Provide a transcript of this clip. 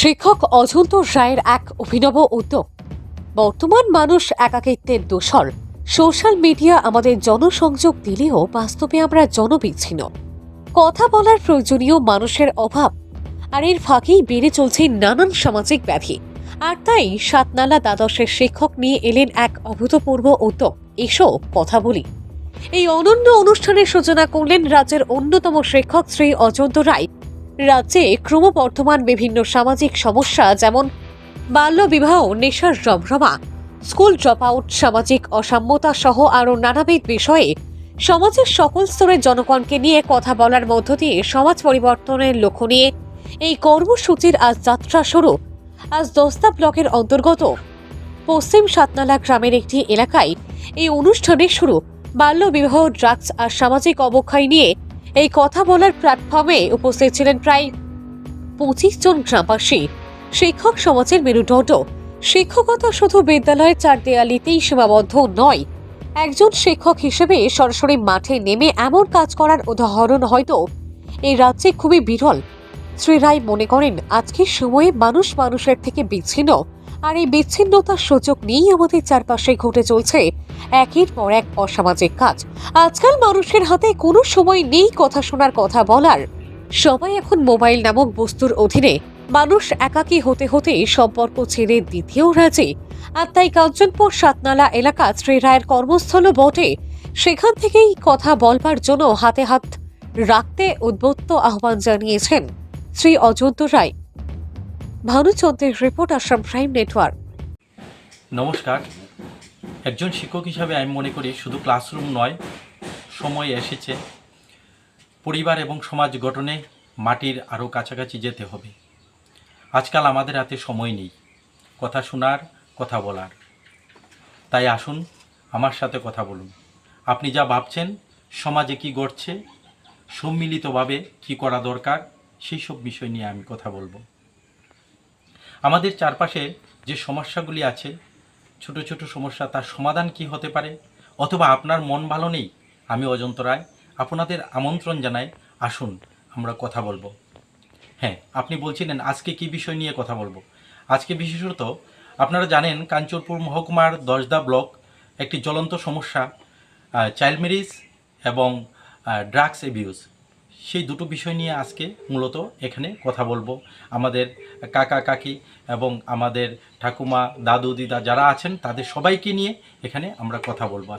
শিক্ষক অজন্ত রায়ের এক অভিনব উদ্যোগ। বর্তমান মানুষ একাকিত্বের দোষর। সোশ্যাল মিডিয়া আমাদের জনসংযোগ দিলেও বাস্তবে আমরা জনবিচ্ছিন্ন। কথা বলার প্রয়োজনীয় মানুষের অভাব, আর এর ফাঁকেই বেড়ে চলছে নানান সামাজিক ব্যাধি। আর তাই সাতনালা দ্বাদশের শিক্ষক নিয়ে এলেন এক অভূতপূর্ব উদ্যোগ। এসো কথা বলি। এই অনন্য অনুষ্ঠানের সূচনা করলেন রাজ্যের অন্যতম শিক্ষক শ্রী অজন্ত রায়। রাজ্যে ক্রমবর্ধমান বিভিন্ন সামাজিক সমস্যা, যেমন বাল্যবিবাহ, নেশার রমরমা স্কুল ড্রপ আউট সামাজিক অসাম্যতা সহ আরও নানাবিধ বিষয়ে সমাজের সকল স্তরের জনগণকে নিয়ে কথা বলার মধ্য দিয়ে সমাজ পরিবর্তনের লক্ষ্য নিয়ে এই কর্মসূচির আজ যাত্রা শুরু। আজ দস্তা ব্লকের অন্তর্গত পশ্চিম সাতনালা গ্রামের একটি এলাকায় এই অনুষ্ঠানের শুরু। বাল্যবিবাহ, ড্রাগস আর সামাজিক অবক্ষয় নিয়ে এই কথা বলার প্ল্যাটফর্মে উপস্থিত ছিলেন প্রায় পঁচিশ জন গ্রামবাসী। শিক্ষক সমাজের মেরুদণ্ড। শিক্ষকতা শুধু বিদ্যালয়ের চার দেয়ালিতেই সীমাবদ্ধ নয়, একজন শিক্ষক হিসেবে সরাসরি মাঠে নেমে এমন কাজ করার উদাহরণ হয়তো এই রাজ্যে খুবই বিরল। শ্রী রায় মনে করেন, আজকের সময়ে মানুষ মানুষের থেকে বিচ্ছিন্ন। আর এই বিচ্ছিন্নতার সুযোগ নিয়েই আমাদের চারপাশে ঘটে চলছে একের পর এক অসামাজিক কাজ। আজকাল মানুষের হাতে কোনো সময় নেই কথা শোনার, কথা বলার। সবাই এখন মোবাইল নামক বস্তুর অধীনে। মানুষ একাকী হতে হতে সম্পর্ক ছেড়ে দ্বিতীয় রাজি। আর তাই কাঞ্চনপুর সাতনালা এলাকা শ্রী রায়ের কর্মস্থল বটে। সেখান থেকেই কথা বলবার জন্য হাতে হাত রাখতে উদ্বুদ্ধ আহ্বান জানিয়েছেন শ্রী অযোধ্য রায়। ভানুচন্দ্রের রিপোর্ট আসাম প্রাইম নেটওয়ার্ক। নমস্কার। একজন শিক্ষক হিসাবে আমি মনে করি শুধু ক্লাসরুম নয়, সময় এসেছে। পরিবার এবং সমাজ গঠনে মাটির আরও কাছাকাছি যেতে হবে। আজকাল আমাদের হাতে সময় নেই, কথা শোনার, কথা বলার। তাই আসুন, আমার সাথে কথা বলুন। আপনি যা ভাবছেন, সমাজে কি ঘটছে, সম্মিলিতভাবে কি করা দরকার, সেই সব বিষয় নিয়ে আমি কথা বলব। আমাদের চারপাশে যে সমস্যাগুলি আছে, ছোট ছোট সমস্যা, তার সমাধান কি হতে পারে? অথবা আপনার মন ভালো নেই? আমি অজন্ত রায়, আপনাদের আমন্ত্রণ জানাই। আসুন, আমরা কথা বলব। হ্যাঁ আপনি বলছিলেন, আজকে কি বিষয় নিয়ে কথা বলব? আজকে বিশেষত, আপনারা জানেন, কাঞ্চনপুর মহকুমার দশদা ব্লক একটি জ্বলন্ত সমস্যা চাইল্ড ম্যারেজ এবং ড্রাগস অ্যাবিউজ সেই দুটো বিষয় নিয়ে আজকে মূলত এখানে কথা বলব। আমাদের কাকা, কাকি এবং আমাদের ঠাকুমা, দাদু, দিদা যারা আছেন, তাদের সবাইকে নিয়ে এখানে আমরা কথা বলব।